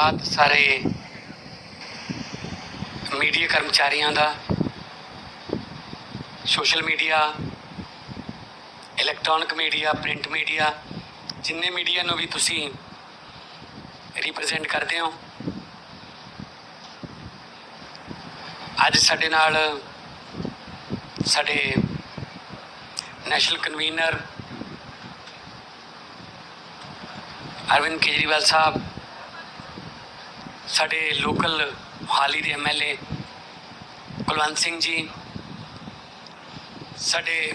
ਧੰਨਵਾਦ ਸਾਰੇ ਮੀਡੀਆ ਕਰਮਚਾਰੀਆਂ ਦਾ, social media, electronic media, print media, ਜਿੰਨੇ ਮੀਡੀਆ ਨੂੰ ਵੀ ਤੁਸੀਂ ਰਿਪਰੈਜ਼ੈਂਟ ਕਰਦੇ ਹੋ। ਅੱਜ ਸਾਡੇ ਨਾਲ ਸਾਡੇ ਨੈਸ਼ਨਲ ਕਨਵੀਨਰ ਅਰਵਿੰਦ ਕੇਜਰੀਵਾਲ ਸਾਹਿਬ ਸਾਡੇ ਲੋਕਲ ਹਾਲੀ ਦੇ ਐਮਐਲਏ ਕੁਲਵੰਤ ਸਿੰਘ ਜੀ, ਸਾਡੇ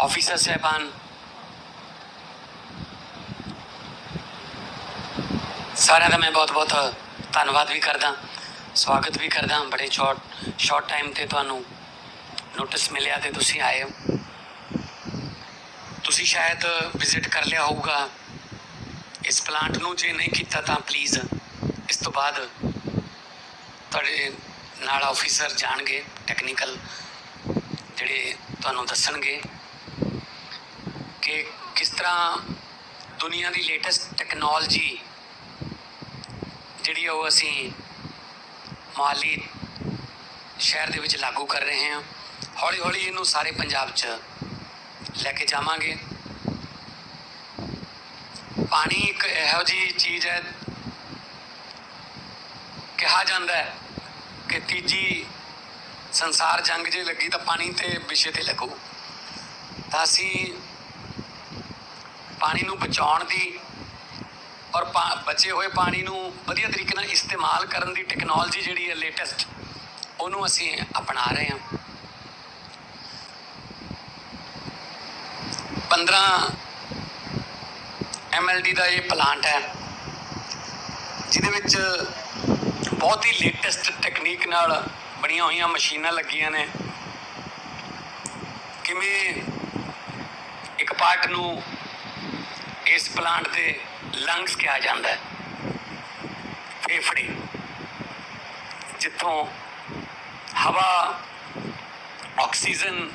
ਆਫੀਸਰ ਸਹਿਬਾਨ, ਸਾਰਿਆਂ ਦਾ ਮੈਂ ਬਹੁਤ ਬਹੁਤ ਧੰਨਵਾਦ ਵੀ ਕਰਦਾ, ਸਵਾਗਤ ਵੀ ਕਰਦਾ, ਬੜੇ ਸ਼ਾਰਟ ਸ਼ਾਰਟ ਟਾਈਮ ਤੇ ਤੁਹਾਨੂੰ ਨੋਟਿਸ ਮਿਲਿਆ ਤੇ ਤੁਸੀਂ ਆਏ ਹੋ। ਤੁਸੀਂ ਸ਼ਾਇਦ ਵਿਜ਼ਿਟ ਕਰ ਲਿਆ ਹੋਊਗਾ। ਇਸ ਪਲਾਂਟ ਨੂੰ ਜੇ ਨਹੀਂ ਕੀਤਾ ਤਾਂ ਪਲੀਜ਼ ਇਸ ਤੋਂ ਬਾਅਦ ਤੁਹਾਡੇ ਨਾਲ ਆਫੀਸਰ ਜਾਣਗੇ ਟੈਕਨੀਕਲ ਜਿਹੜੇ ਤੁਹਾਨੂੰ ਦੱਸਣਗੇ ਕਿ ਕਿਸ ਤਰ੍ਹਾਂ ਦੁਨੀਆ ਦੀ ਲੇਟੈਸਟ ਟੈਕਨੋਲੋਜੀ ਜਿਹੜੀ ਉਹ ਅਸੀਂ ਮਾਲੀ ਸ਼ਹਿਰ ਦੇ ਵਿੱਚ ਲਾਗੂ ਕਰ ਰਹੇ ਹਾਂ। ਹੌਲੀ ਹੌਲੀ ਇਹਨੂੰ ਸਾਰੇ ਪੰਜਾਬ 'ਚ ਲੈ ਕੇ ਜਾਵਾਂਗੇ। ਪਾਣੀ ਇੱਕ ਇਹੋ ਜੀ ਚੀਜ਼ ਹੈ ਕਿਹਾ ਜਾਂਦਾ ਹੈ ਕਿ ਤੀਜੀ ਸੰਸਾਰ ਜੰਗ ਜੇ ਲੱਗੀ ਤਾਂ ਪਾਣੀ ਤੇ ਵਿਸ਼ੇ ਤੇ ਲੱਗੂ। ਤਾਂ ਅਸੀਂ ਪਾਣੀ ਨੂੰ ਬਚਾਉਣ ਦੀ ਔਰ ਪਾ- ਬਚੇ ਹੋਏ ਪਾਣੀ ਨੂੰ ਵਧੀਆ ਤਰੀਕੇ ਨਾਲ ਇਸਤੇਮਾਲ ਕਰਨ ਦੀ ਟੈਕਨੋਲੋਜੀ ਜਿਹੜੀ ਹੈ ਲੇਟੈਸਟ ਉਹਨੂੰ ਅਸੀਂ ਅਪਣਾ ਰਹੇ ਹਾਂ। 15 ਐਮਐਲਡੀ ਦਾ ਇਹ ਪਲਾਂਟ ਹੈ, ਜਿਹਦੇ ਵਿੱਚ ਬਹੁਤ ਹੀ ਲੇਟੈਸਟ ਟੈਕਨੀਕ ਨਾਲ ਬਣੀਆਂ ਹੋਈਆਂ ਮਸ਼ੀਨਾਂ ਲੱਗੀਆਂ ਨੇ। ਕਿਵੇਂ ਇੱਕ ਪਾਰਟ ਨੂੰ ਇਸ ਪਲਾਂਟ ਦੇ ਲੰਗਸ ਕਿਹਾ ਜਾਂਦਾ ਹੈ, ਫੇਫੜੇ, ਜਿੱਥੋਂ ਹਵਾ ਆਕਸੀਜਨ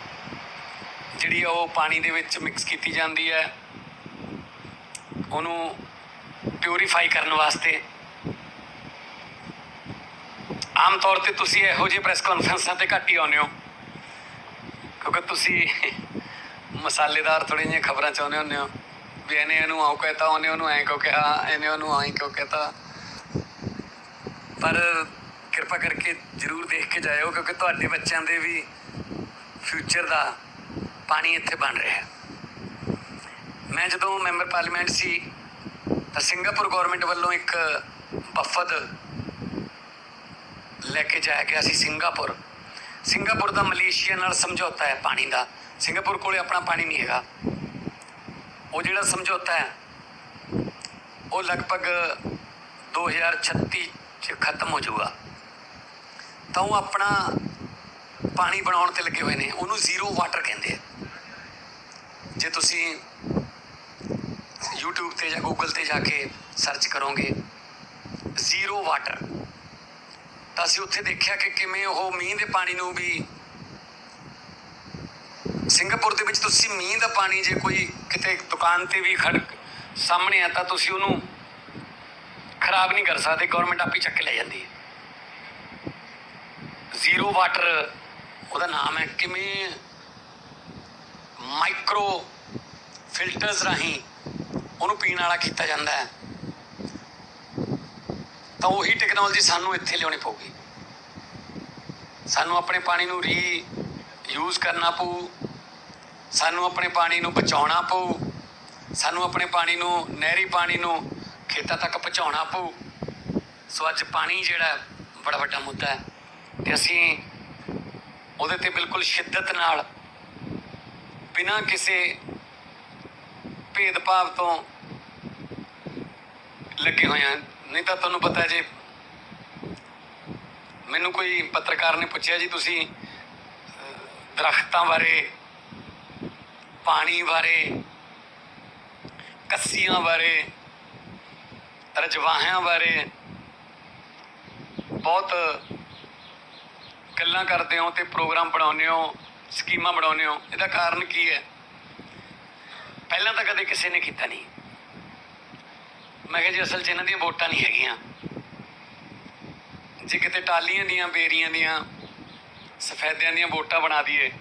ਜਿਹੜੀ ਆ ਉਹ ਪਾਣੀ ਦੇ ਵਿੱਚ ਮਿਕਸ ਕੀਤੀ ਜਾਂਦੀ ਹੈ। ਉਹਨੂੰ ਪਿਊਰੀਫਾਈ ਕਰਨ ਵਾਸਤੇ। ਆਮ ਤੌਰ ਤੇ ਤੁਸੀਂ ਇਹੋ ਜਿਹੇ ਪ੍ਰੈਸ ਕਾਨਫਰੰਸਾਂ ਤੇ ਘੱਟ ਹੀ ਆਉਂਦੇ ਹੋ। ਕਿਉਂਕਿ ਤੁਸੀਂ ਮਸਾਲੇਦਾਰ ਥੋੜ੍ਹੀਆਂ ਜਿਹੀਆਂ ਖਬਰਾਂ ਚਾਹੁੰਦੇ ਹੁੰਦੇ ਹੋ। ਵੀ ਇਹਨੇ ਇਹਨੂੰ ਆਉ ਕਹਤਾ, ਉਹਨੇ ਉਹਨੂੰ ਐਂ ਕਿਉਂ ਕਿਹਾ, ਇਹਨੇ ਉਹਨੂੰ ਐਂ ਕਿਉਂ ਕਹਤਾ। ਪਰ ਕਿਰਪਾ ਕਰਕੇ ਜਰੂਰ ਦੇਖ ਕੇ ਜਾਇਓ, ਕਿਉਂਕਿ ਤੁਹਾਡੇ ਬੱਚਿਆਂ ਦੇ ਵੀ ਫਿਊਚਰ ਦਾ ਪਾਣੀ ਇੱਥੇ ਬਣ ਰਿਹਾ ਹੈ। ਮੈਂ ਜਦੋਂ ਮੈਂਬਰ ਪਾਰਲੀਮੈਂਟ ਸੀ, ਤਾਂ ਸਿੰਗਾਪੁਰ ਗਵਰਨਮੈਂਟ ਵੱਲੋਂ ਇੱਕ ਵਫਦ ਲੈ ਕੇ ਜਾਇਆ ਗਿਆ ਸੀ ਸਿੰਗਾਪੁਰ। ਸਿੰਗਾਪੁਰ ਦਾ ਮਲੇਸ਼ੀਆ ਨਾਲ ਸਮਝੌਤਾ ਹੈ ਪਾਣੀ ਦਾ। ਸਿੰਗਾਪੁਰ ਕੋਲੇ ਆਪਣਾ ਪਾਣੀ ਨਹੀਂ ਹੈਗਾ। ਉਹ ਜਿਹੜਾ ਸਮਝੌਤਾ ਹੈ, ਉਹ ਲਗਭਗ 2036 ਚ ਖਤਮ ਹੋ ਜਾਊਗਾ। ਤਾਂ ਉਹ ਆਪਣਾ ਪਾਣੀ ਬਣਾਉਣ ਤੇ ਲੱਗੇ ਹੋਏ ਨੇ। ਉਹਨੂੰ ਜ਼ੀਰੋ ਵਾਟਰ ਕਹਿੰਦੇ ਆ। ਜੇ ਤੁਸੀਂ YouTube ਤੇ ਜਾਂ Google ਤੇ ਜਾ ਕੇ ਸਰਚ ਕਰੋਗੇ ਜ਼ੀਰੋ ਵਾਟਰ ਤਾਂ ਅਸੀਂ ਉੱਥੇ ਦੇਖਿਆ ਕਿ ਕਿਵੇਂ ਉਹ ਮੀਂਹ ਦੇ ਪਾਣੀ ਨੂੰ ਵੀ ਸਿੰਗਾਪੁਰ ਦੇ ਵਿੱਚ ਤੁਸੀਂ ਮੀਂਹ ਦਾ ਪਾਣੀ ਜੇ ਕੋਈ ਕਿਤੇ ਦੁਕਾਨ ਤੇ ਵੀ ਖੜ ਸਾਹਮਣੇ ਆ ਤਾਂ ਤੁਸੀਂ ਉਹਨੂੰ ਖਰਾਬ ਨਹੀਂ ਕਰ ਸਕਦੇ ਗਵਰਨਮੈਂਟ ਆਪੇ ਚੱਕ ਕੇ ਲੈ ਜਾਂਦੀ ਹੈ। ਜ਼ੀਰੋ ਵਾਟਰ ਉਹਦਾ ਨਾਮ ਹੈ, ਕਿਵੇਂ ਮਾਈਕਰੋ ਫਿਲਟਰਸ ਰਾਹੀਂ ਉਹਨੂੰ ਪੀਣ ਵਾਲਾ ਕੀਤਾ ਜਾਂਦਾ ਹੈ। ਤਾਂ ਉਹੀ ਟੈਕਨੋਲੋਜੀ ਸਾਨੂੰ ਇੱਥੇ ਲਿਆਉਣੀ ਪਊਗੀ। ਸਾਨੂੰ ਆਪਣੇ ਪਾਣੀ ਨੂੰ ਰੀ ਯੂਜ਼ ਕਰਨਾ ਪਊ। ਸਾਨੂੰ ਆਪਣੇ ਪਾਣੀ ਨੂੰ ਬਚਾਉਣਾ ਪਊ। ਸਾਨੂੰ ਆਪਣੇ ਪਾਣੀ ਨੂੰ, ਨਹਿਰੀ ਪਾਣੀ ਨੂੰ ਖੇਤਾਂ ਤੱਕ ਪਹੁੰਚਾਉਣਾ ਪਊ। ਸੋ ਅੱਜ ਪਾਣੀ ਜਿਹੜਾ ਬੜਾ ਵੱਡਾ ਮੁੱਦਾ ਹੈ। ਤੇ ਅਸੀਂ ਉਹਦੇ ਤੇ ਬਿਲਕੁਲ ਸ਼ਿੱਦਤ ਨਾਲ ਬਿਨਾਂ ਕਿਸੇ ਭੇਦਭਾਵ ਤੋਂ ਲੱਗੇ ਹੋਏ ਆ ਨਹੀਂ ਤਾਂ ਤੁਹਾਨੂੰ ਪਤਾ ਜੇ ਮੈਨੂੰ ਕੋਈ ਪੱਤਰਕਾਰ ਨੇ ਪੁੱਛਿਆ ਜੀ ਤੁਸੀਂ ਅਹ, ਦਰਖਤਾਂ ਬਾਰੇ ਪਾਣੀ ਬਾਰੇ ਕੱਸੀਆਂ ਬਾਰੇ ਰਜਵਾਹਿਆਂ ਬਾਰੇ ਬਹੁਤ ਗੱਲਾਂ ਕਰਦੇ ਹੋ ਤੇ ਪ੍ਰੋਗਰਾਮ ਬਣਾਉਂਦੇ ਹੋ ਸਕੀਮਾਂ ਬਣਾਉਂਦੇ ਹੋ। ਇਹਦਾ ਕਾਰਨ ਕੀ ਹੈ? ਪਹਿਲਾਂ ਤਾਂ ਕਦੇ ਕਿਸੇ ਨੇ ਕੀਤਾ ਨਹੀਂ। ਮੈਂ ਕਿਹਾ ਜੀ ਅਸਲ 'ਚ ਇਹਨਾਂ ਦੀਆਂ ਵੋਟਾਂ ਨਹੀਂ ਹੈਗੀਆਂ। ਜੇ ਕਿਤੇ ਟਾਲੀਆਂ ਦੀਆਂ ਬੇਰੀਆਂ ਦੀਆਂ ਸਫੈਦਿਆਂ ਦੀਆਂ ਵੋਟਾਂ ਬਣਾ ਦਈਏ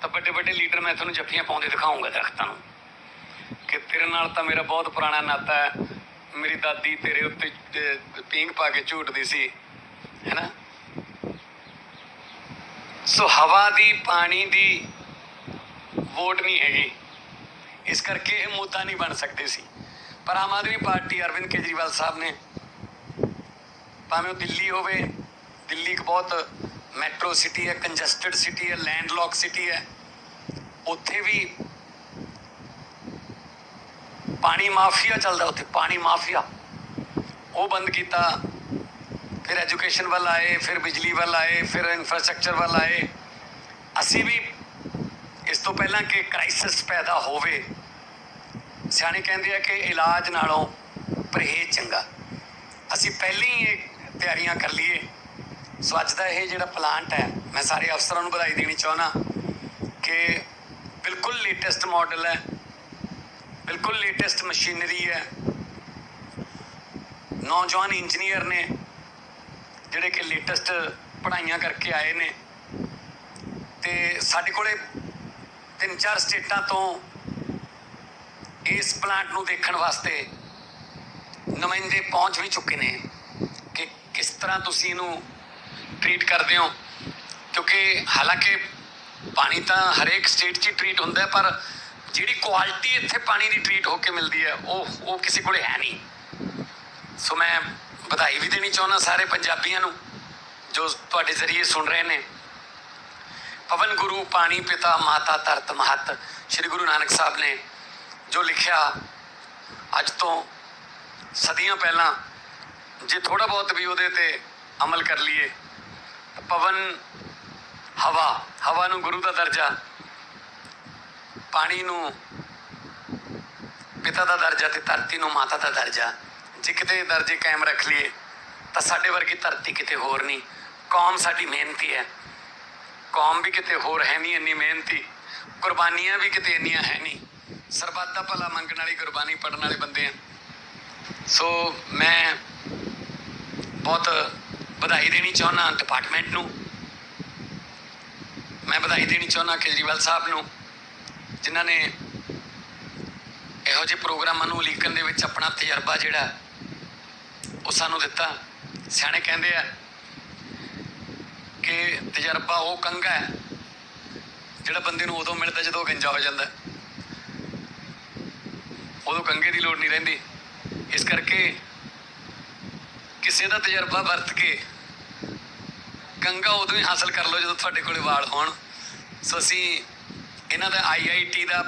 ਤਾਂ ਵੱਡੇ ਵੱਡੇ ਲੀਡਰ ਮੈਂ ਤੁਹਾਨੂੰ ਜੱਫੀਆਂ ਪਾਉਂਦੇ ਦਿਖਾਉਂਗਾ ਦਰਖਤਾਂ ਨੂੰ। ਕਿ ਤੇਰੇ ਨਾਲ ਤਾਂ ਮੇਰਾ ਬਹੁਤ ਪੁਰਾਣਾ ਨਾਤਾ ਹੈ। ਮੇਰੀ ਦਾਦੀ ਤੇਰੇ ਉੱਤੇ ਅਹ, ਪੀਂਘ ਪਾ ਕੇ ਝੂਟਦੀ ਸੀ ਹੈਨਾ ਸੋ ਹਵਾ ਦੀ ਪਾਣੀ ਦੀ ਵੋਟ ਨਹੀਂ ਹੈਗੀ। ਇਸ ਕਰਕੇ ਇਹ ਮੁੱਦਾ ਨਹੀਂ ਬਣ ਸਕਦੇ ਸੀ। ਪਰ ਆਮ ਆਦਮੀ ਪਾਰਟੀ ਅਰਵਿੰਦ ਕੇਜਰੀਵਾਲ ਸਾਹਿਬ ਨੇ ਭਾਵੇਂ ਉਹ ਦਿੱਲੀ ਹੋਵੇ, ਦਿੱਲੀ ਇੱਕ ਬਹੁਤ ਮੈਟਰੋ ਸਿਟੀ ਹੈ, ਕੰਜਸਟਡ ਸਿਟੀ ਹੈ, ਲੈਂਡਲੌਕ ਸਿਟੀ ਹੈ, ਉੱਥੇ ਵੀ ਪਾਣੀ ਮਾਫੀਆ ਚੱਲਦਾ ਉੱਥੇ, ਪਾਣੀ ਮਾਫੀਆ। ਉਹ ਬੰਦ ਕੀਤਾ, ਫਿਰ ਐਜੂਕੇਸ਼ਨ ਵੱਲ ਆਏ, ਫਿਰ ਬਿਜਲੀ ਵੱਲ ਆਏ, ਫਿਰ ਇਨਫਰਾਸਟ੍ਰਕਚਰ ਵੱਲ ਆਏ। ਅਸੀਂ ਵੀ ਇਸ ਤੋਂ ਪਹਿਲਾਂ ਕਿ ਕ੍ਰਾਈਸਿਸ ਪੈਦਾ ਹੋਵੇ, ਸਿਆਣੇ ਕਹਿੰਦੇ ਆ ਕਿ ਇਲਾਜ ਨਾਲੋਂ ਪਰਹੇਜ਼ ਚੰਗਾ। ਅਸੀਂ ਪਹਿਲਾਂ ਹੀ ਇਹ ਤਿਆਰੀਆਂ ਕਰ ਲਈਏ। ਸੋ ਅੱਜ ਦਾ ਇਹ ਜਿਹੜਾ ਪਲਾਂਟ ਹੈ, ਮੈਂ ਸਾਰੇ ਅਫਸਰਾਂ ਨੂੰ ਵਧਾਈ ਦੇਣੀ ਚਾਹੁੰਦਾ ਕਿ ਬਿਲਕੁਲ ਲੇਟੈਸਟ ਮਾਡਲ ਹੈ, ਬਿਲਕੁਲ ਲੇਟੈਸਟ ਮਸ਼ੀਨਰੀ ਹੈ। ਨੌਜਵਾਨ ਇੰਜੀਨੀਅਰ ਨੇ ਜਿਹੜੇ ਕਿ ਲੇਟੈਸਟ ਪੜ੍ਹਾਈਆਂ ਕਰਕੇ ਆਏ ਨੇ। ਤੇ ਸਾਡੇ ਕੋਲੇ ਤਿੰਨ ਚਾਰ ਸਟੇਟਾਂ ਤੋਂ ਇਸ ਪਲਾਂਟ ਨੂੰ ਦੇਖਣ ਵਾਸਤੇ ਨੁਮਾਇੰਦੇ ਪਹੁੰਚ ਵੀ ਚੁੱਕੇ ਨੇ ਕਿ ਕਿਸ ਤਰ੍ਹਾਂ ਤੁਸੀਂ ਇਹਨੂੰ ਟ੍ਰੀਟ ਕਰਦੇ ਹੋ। ਕਿਉਂਕਿ ਹਾਲਾਂਕਿ ਪਾਣੀ ਤਾਂ ਹਰੇਕ ਸਟੇਟ 'ਚ ਹੀ ਟ੍ਰੀਟ ਹੁੰਦਾ ਪਰ ਜਿਹੜੀ ਕੁਆਲਿਟੀ ਇੱਥੇ ਪਾਣੀ ਦੀ ਟ੍ਰੀਟ ਹੋ ਕੇ ਮਿਲਦੀ ਹੈ, ਉਹ ਉਹ ਕਿਸੇ ਕੋਲੇ ਹੈ ਨਹੀਂ। ਸੋ ਮੈਂ ਵਧਾਈ ਵੀ ਦੇਣੀ ਚਾਹੁੰਦਾ ਸਾਰੇ ਪੰਜਾਬੀਆਂ ਨੂੰ ਜੋ ਤੁਹਾਡੇ ਜ਼ਰੀਏ ਸੁਣ ਰਹੇ ਨੇ। ਪਵਨ ਗੁਰੂ, ਪਾਣੀ ਪਿਤਾ, ਮਾਤਾ ਧਰਤ ਮਹਤ, ਸ੍ਰੀ ਗੁਰੂ ਨਾਨਕ ਸਾਹਿਬ ਨੇ ਜੋ ਲਿਖਿਆ ਅੱਜ ਤੋਂ ਸਦੀਆਂ ਪਹਿਲਾਂ, ਜੇ ਥੋੜਾ ਬਹੁਤ ਵੀ ਉਹਦੇ ਤੇ ਅਮਲ ਕਰ ਲਈਏ, ਪਵਨ ਹਵਾ ਹਵਾ ਨੂੰ ਗੁਰੂ ਦਾ ਦਰਜਾ, ਪਾਣੀ ਨੂੰ ਪਿਤਾ ਦਾ ਦਰਜਾ ਤੇ ਧਰਤੀ ਨੂੰ ਮਾਤਾ ਦਾ ਦਰਜਾ, ਜੇ ਕਿਤੇ ਦਰਜੇ ਕਾਇਮ ਰੱਖ ਲਈਏ, ਤਾਂ ਸਾਡੇ ਵਰਗੀ ਧਰਤੀ ਕਿਤੇ ਹੋਰ ਨਹੀਂ। ਕੌਮ ਸਾਡੀ ਮਿਹਨਤੀ ਹੈ। ਕੌਮ ਵੀ ਕਿਤੇ ਹੋਰ ਹੈ ਨਹੀਂ ਇੰਨੀ ਮਿਹਨਤੀ, ਕੁਰਬਾਨੀਆਂ ਵੀ ਕਿਤੇ ਇੰਨੀਆਂ ਹੈ ਨਹੀਂ। ਸਰਬੱਤ ਦਾ ਭਲਾ ਮੰਗਣ ਵਾਲੀ ਕੁਰਬਾਨੀ ਪੜਨ ਵਾਲੇ ਬੰਦੇ ਆ। ਸੋ ਮੈਂ ਬਹੁਤ ਵਧਾਈ ਦੇਣੀ ਚਾਹੁੰਦਾ ਡਿਪਾਰਟਮੈਂਟ ਨੂੰ। ਮੈਂ ਵਧਾਈ ਦੇਣੀ ਚਾਹੁੰਦਾ ਕੇਜਰੀਵਾਲ ਸਾਹਿਬ ਨੂੰ, ਜਿਨ੍ਹਾਂ ਨੇ ਇਹੋ ਜਿਹੇ ਪ੍ਰੋਗਰਾਮਾਂ ਨੂੰ ਉਲੀਕਣ ਦੇ ਵਿੱਚ ਆਪਣਾ ਤਜਰਬਾ ਜਿਹੜਾ ਉਹ ਸਾਨੂੰ ਦਿੱਤਾ। ਸਿਆਣੇ ਕਹਿੰਦੇ ਆ ਕਿ ਤਜਰਬਾ ਉਹ ਕੰਗਾ ਹੈ, ਜਿਹੜਾ ਬੰਦੇ ਨੂੰ ਉਦੋਂ ਮਿਲਦਾ ਜਦੋਂ ਗੰਜਾ ਹੋ ਜਾਂਦਾ ਉਦੋਂ ਕੰਗੇ ਦੀ ਲੋੜ ਨਹੀਂ ਰਹਿੰਦੀ। ਇਸ ਕਰਕੇ ਕਿਸੇ ਦਾ ਤਜਰਬਾ ਵਰਤ ਕੇ ਗੰਗਾ ਉਦੋਂ ਹੀ ਹਾਸਲ ਕਰ ਲਓ ਜਦੋਂ ਤੁਹਾਡੇ ਕੋਲੇ ਵਾਲ ਹੋਣ। ਸੋ ਅਸੀਂ ਇਹਨਾਂ ਦਾ ਆਈਆਈਟੀ ਦਾ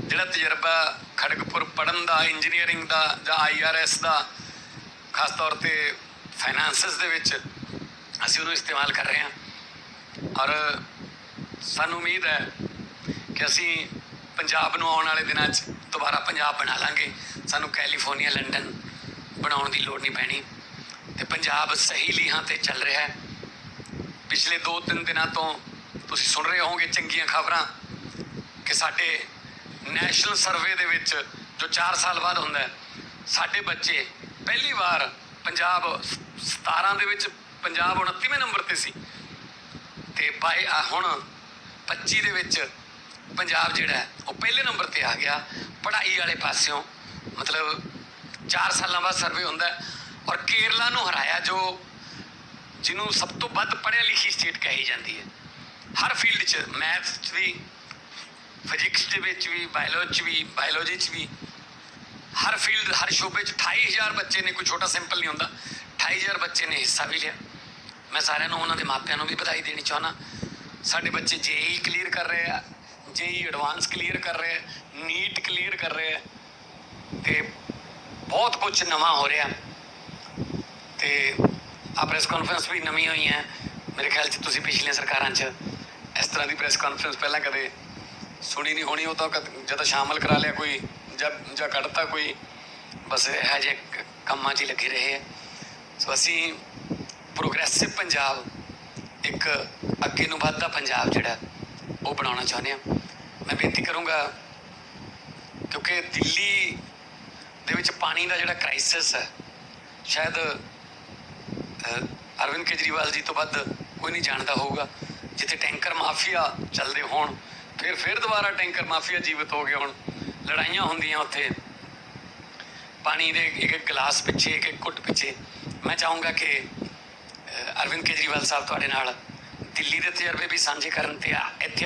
ਜਿਹੜਾ ਤਜਰਬਾ ਖੜਗਪੁਰ ਪੜਨ ਦਾ ਇੰਜੀਨੀਅਰਿੰਗ ਦਾ ਜਾਂ ਆਈਆਰਐਸ ਦਾ, ਖਾਸ ਤੌਰ ਤੇ ਫਾਈਨਾਂਸਸ ਦੇ ਵਿੱਚ ਅਸੀਂ ਉਹਨੂੰ ਇਸਤੇਮਾਲ ਕਰ ਰਹੇ ਹਾਂ। ਔਰ ਸਾਨੂੰ ਉਮੀਦ ਹੈ ਕਿ ਅਸੀਂ ਪੰਜਾਬ ਨੂੰ ਆਉਣ ਵਾਲੇ ਦਿਨਾਂ 'ਚ ਦੁਬਾਰਾ ਪੰਜਾਬ ਬਣਾ ਲਾਂਗੇ। ਸਾਨੂੰ ਕੈਲੀਫੋਰਨੀਆ, ਲੰਡਨ ਬਣਾਉਣ ਦੀ ਲੋੜ ਨਹੀਂ ਪੈਣੀ। ਤੇ ਪੰਜਾਬ ਸਹੀ ਲੀਹਾਂ ਤੇ ਚੱਲ ਰਿਹਾ ਹੈ। ਪਿਛਲੇ 2-3 ਦਿਨਾਂ ਤੋਂ ਤੁਸੀਂ ਸੁਣ ਰਹੇ ਹੋਵੋਗੇ ਚੰਗੀਆਂ ਖਬਰਾਂ ਕਿ ਸਾਡੇ ਨੈਸ਼ਨਲ ਸਰਵੇ ਦੇ ਵਿੱਚ ਜੋ 4 ਸਾਲ ਬਾਅਦ ਹੁੰਦਾ ਹੈ, ਸਾਡੇ ਬੱਚੇ ਪਹਿਲੀ ਵਾਰ ਪੰਜਾਬ 17 ਦੇ ਵਿੱਚ ਪੰਜਾਬ 29ਵੇਂ ਨੰਬਰ ਤੇ ਸੀ। ਤੇ ਬਾਈ ਹੁਣ 25 ਦੇ ਵਿੱਚ ਪੰਜਾਬ ਜਿਹੜਾ ਉਹ ਪਹਿਲੇ ਨੰਬਰ ਤੇ ਆ ਗਿਆ। ਪੜ੍ਹਾਈ ਵਾਲੇ ਪਾਸਿਓਂ, ਮਤਲਬ 4 ਸਾਲਾਂ ਬਾਅਦ ਸਰਵੇ ਹੁੰਦਾ ਔਰ ਕੇਰਲਾ ਨੂੰ ਹਰਾਇਆ, ਜੋ ਜਿਹਨੂੰ ਸਭ ਤੋਂ ਵੱਧ ਪੜ੍ਹਿਆ ਲਿਖੀ ਸਟੇਟ ਕਹੀ ਜਾਂਦੀ ਹੈ। ਹਰ ਫੀਲਡ 'ਚ ਮੈਥ 'ਚ ਵੀ ਫਿਜ਼ਿਕਸ ਦੇ ਵਿੱਚ ਵੀ ਬਾਇਓਲੋਜੀ 'ਚ ਵੀ ਬਾਇਓਲੋਜੀ 'ਚ ਵੀ, ਹਰ ਫੀਲਡ ਹਰ ਸ਼ੋਬੇ 'ਚ 28000 ਬੱਚੇ ਨੇ, ਕੋਈ ਛੋਟਾ ਸਿੰਪਲ ਨਹੀਂ ਹੁੰਦਾ। 28000 ਬੱਚੇ ਨੇ ਹਿੱਸਾ ਵੀ ਲਿਆ। ਮੈਂ ਸਾਰਿਆਂ ਨੂੰ ਉਹਨਾਂ ਦੇ ਮਾਪਿਆਂ ਨੂੰ ਵੀ ਵਧਾਈ ਦੇਣੀ ਚਾਹੁੰਦਾ। ਸਾਡੇ ਬੱਚੇ ਜੇਈ ਕਲੀਅਰ ਕਰ ਰਹੇ ਆ, ਜੇਈ ਐਡਵਾਂਸ ਕਲੀਅਰ ਕਰ ਰਹੇ ਆ, ਨੀਟ ਕਲੀਅਰ ਕਰ ਰਹੇ ਆ ਤੇ ਬਹੁਤ ਕੁਝ ਨਵਾਂ ਹੋ ਰਿਹਾ। ਤੇ ਆ ਪ੍ਰੈਸ ਕਾਨਫਰੰਸ ਵੀ ਨਵੀਂ ਹੋਈ ਹੈ। ਮੇਰੇ ਖਿਆਲ 'ਚ ਤੁਸੀਂ ਪਿਛਲੀਆਂ ਸਰਕਾਰਾਂ 'ਚ ਇਸ ਤਰ੍ਹਾਂ ਦੀ ਪ੍ਰੈਸ ਕਾਨਫਰੰਸ ਪਹਿਲਾਂ ਕਦੇ ਸੁਣੀ ਨਹੀਂ ਹੋਣੀ, ਉਹ ਤਾਂ ਕਦ- ਜਦੋਂ ਸ਼ਾਮਲ ਕਰਾ ਲਿਆ ਕੋਈ ਜਦ ਜਾਂ ਕੱਢਤਾ ਕੋਈ, ਬਸ ਇਹ ਜਿਹੇ ਕੰਮਾਂ 'ਚ ਹੀ ਲੱਗੇ ਰਹੇ ਹੈ ਸੋ ਅਸੀਂ ਪ੍ਰੋਗਰੈਸਿਵ ਪੰਜਾਬ, ਇੱਕ ਅੱਗੇ ਨੂੰ ਵੱਧਦਾ ਪੰਜਾਬ ਜਿਹੜਾ ਉਹ ਬਣਾਉਣਾ ਚਾਹੁੰਦੇ ਹਾਂ। ਮੈਂ ਬੇਨਤੀ ਕਰੂੰਗਾ, ਕਿਉਂਕਿ ਦਿੱਲੀ ਦੇ ਵਿੱਚ ਪਾਣੀ ਦਾ ਜਿਹੜਾ ਕ੍ਰਾਈਸਿਸ ਹੈ, ਸ਼ਾਇਦ ਅਰਵਿੰਦ ਕੇਜਰੀਵਾਲ ਜੀ ਤੋਂ ਵੱਧ ਕੋਈ ਨਹੀਂ ਜਾਣਦਾ ਹੋਊਗਾ। ਜਿੱਥੇ ਟੈਂਕਰ ਮਾਫੀਆ ਚੱਲਦੇ ਹੋਣ, ਫਿਰ ਫਿਰ ਦੁਬਾਰਾ ਟੈਂਕਰ ਮਾਫੀਆ ਜੀਵਤ ਹੋ ਗਏ ਹੁਣ, ਲੜਾਈਆਂ ਹੁੰਦੀਆਂ ਉੱਥੇ। ਪਾਣੀ ਦੇ ਇੱਕ ਇੱਕ ਗਲਾਸ ਪਿੱਛੇ ਇੱਕ ਇੱਕ ਘੁੱਟ ਪਿੱਛੇ। ਮੈਂ ਚਾਹੂੰਗਾ ਕਿ ਅਰਵਿੰਦ ਕੇਜਰੀਵਾਲ ਸਾਹਿਬ ਤੁਹਾਡੇ ਨਾਲ। ਦਿੱਲੀ ਦੇ ਤਜਰਬੇ ਵੀ ਸਾਂਝੇ ਕਰਨ ਤੇ ਆ- ਇੱਥੇ